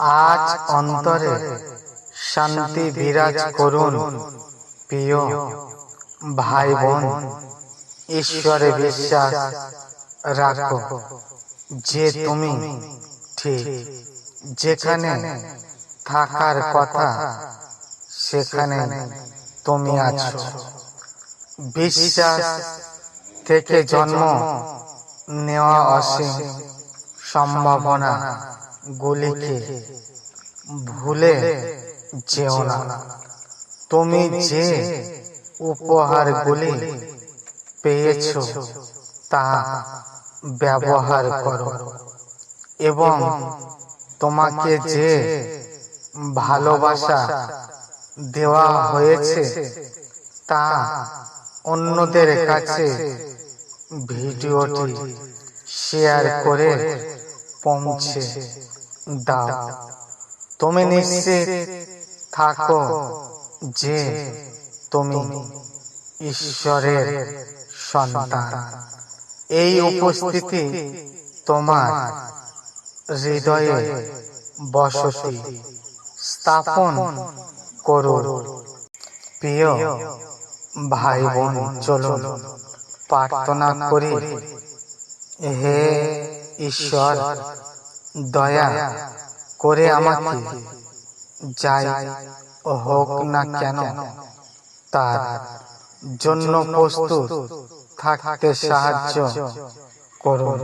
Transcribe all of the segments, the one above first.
আজ অন্তরে শান্তি বিরাজ করুন, প্রিয় ভাই বোন ঈশ্বরে বিশ্বাস রাখো, যে তুমি ঠিক, যেখানে থাকার কথা, সেখানে তুমি আছো। বিশ্বাস থেকে জন্ম নেওয়া অসীম সম্ভাবনা। গুলিকে ভুলে যেও না। তুমি যে উপহারগুলি পেয়েছ তা ব্যবহার করো এবং তোমাকে যে ভালোবাসা দেওয়া হয়েছে তা অন্যদের কাছে ভিডিওটি শেয়ার করে পৌঁছে দাও। তুমি নিশ্চিত থাকো যে তুমি ঈশ্বরের সন্তান। এই উপস্থিতি তোমার হৃদয়ে বসতি স্থাপন করো। প্রিয় ভাই বোন চলুন প্রার্থনা করি। হে ঈশ্বর দয়া করে আমাকে যাই হোক না কেন, তার জন্য প্রস্তুত থাকতে সাহায্য করুন।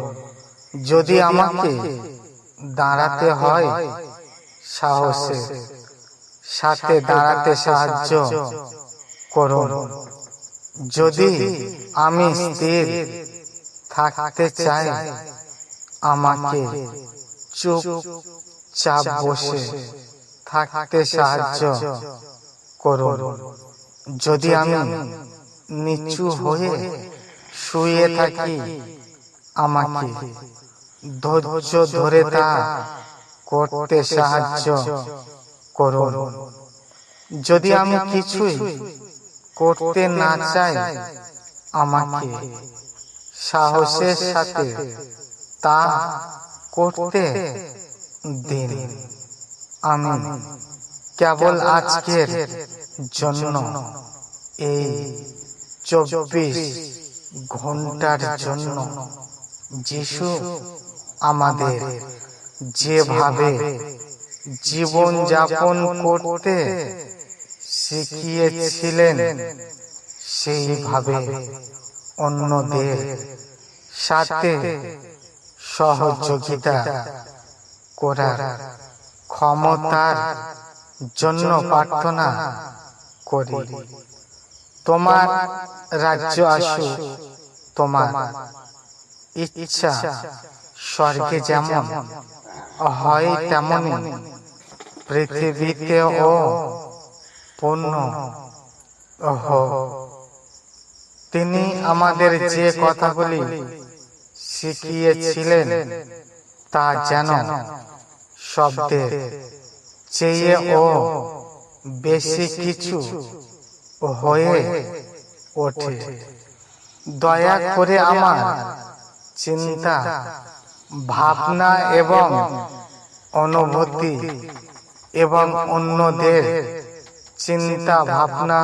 যদি আমাকে দাঁড়াতে হয় সাহসে, সাথে দাঁড়াতে সাহায্য করুন। যদি আমি স্থির থাকতে চাই, আমাকে চুপ চাপ বসে থাকতে সাহায্য করুন। যদি আমি নিচু হয়ে শুয়ে থাকি, আমাকে ধৈর্য ধরে তা করতে সাহায্য করুন। যদি আমি কিছুই করতে না চাই, আমাকে সাহসের সাথে তা করতে দিন। আমি কেবল আজকের জন্য এই চব্বিশ ঘণ্টার জন্য যিশু আমাদের যেভাবে জীবন যাপন করতে শিখিয়েছিলেন, সেইভাবে অন্যদের সাথে সহযোগিতা করার ক্ষমতার জন্য প্রার্থনা করি। তোমার রাজ্য আসু তোমার ইচ্ছা স্বর্গে যেমন হয় তেমনই পৃথিবীতেও পূর্ণ তিনি আমাদের যে কথাগুলি শিখিয়েছিলেন, তা যেন শব্দের চেয়ে ও বেশি কিছু হয়ে ওঠে। দয়া করে আমার চিন্তা, ভাবনা এবং অনুভূতি এবং অন্যদের চিন্তা, ভাবনা,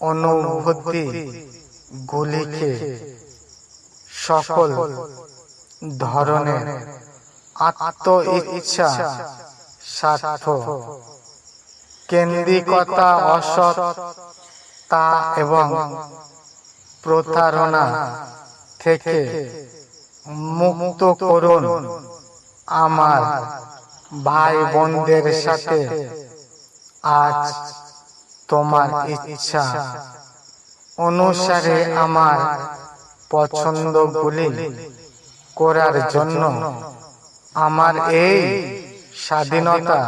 অনুভূতি গুলিকে সকল ধরনের আত্ম ইচ্ছা স্বার্থ। কেন্দ্রিকতা, অসৎ, তা এবং প্রতারণা থেকে মুক্ত করুন আমার ভাই বোনদের সাথে। আজ তোমার ইচ্ছা অনুসারে আমার পছন্দগুলি করার জন্য আমার এই স্বাধীনতা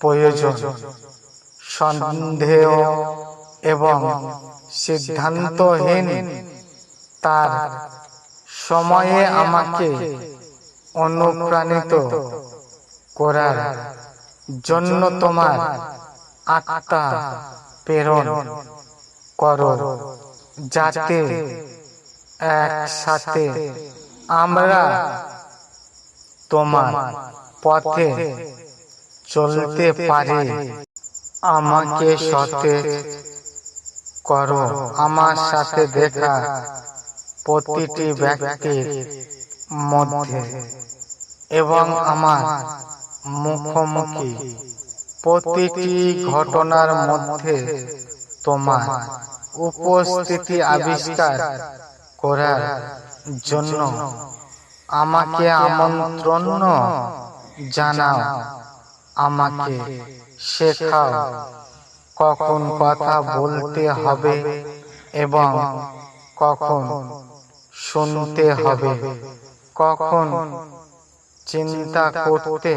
প্রয়োজন। সন্দেহ এবং সিদ্ধান্তহীন তার সময়ে আমাকে অনুপ্রাণিত করার জন্য তোমার আত্মা প্রেরণ করো। যাতে একসাথে আমরা তোমার পথে চলতে পারে। আমাকে সতেজ করো। আমার সাথে দেখা প্রতিটি ব্যক্তির মধ্যে এবং আমার মুখোমুখি প্রতিটি ঘটনার মধ্যে তোমার উপস্থিতি আবিষ্কার করার জন্য আমাকে আমন্ত্রণ জানাও, আমাকে শেখাও। কখন কথা বলতে হবে এবং কখন শুনতে হবে। কখন চিন্তা করতে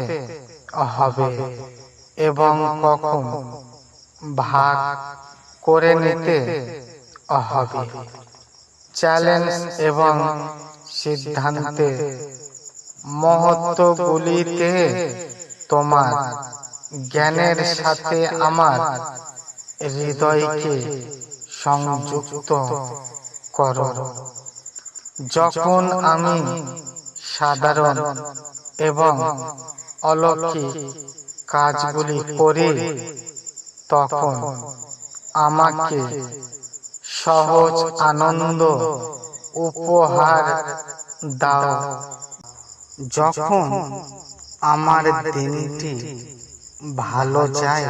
হবে এবং কখন ভাগ করে নিতে হবে। চ্যালেঞ্জ এবং সিদ্ধান্তে মহত্বগুলিতে তোমার জ্ঞানের সাথে আমার হৃদয়কে সংযুক্ত করো। যখন আমি সাধারণ এবং অলৌকিক কাজগুলি করি তখন আমাকে সহজ আনন্দ উপহার দাও। যখন আমার দিনটি ভালো যায়,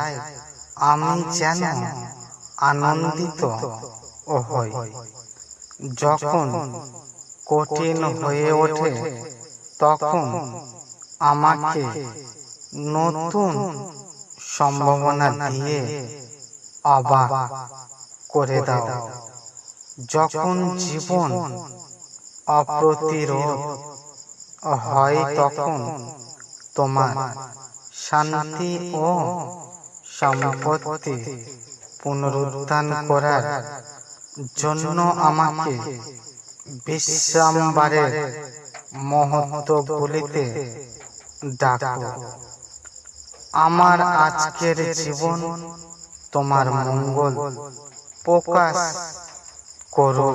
আমি যেন আনন্দিত হই। যখন কঠিন হয়ে ওঠে, তখন আমাকে নতুন সম্ভাবনা দিয়ে অবাক করে দাও। যখন জীবন অপ্রতিরোধ হয় তখন তোমার শান্তি ও সম্পত্তি পুনরুত্থান করার জন্য আমাকে বিশ্রামবারের মহত্বগুলিতে ডাকো। আমার আজকের জীবন তোমার মঙ্গল প্রকাশ করো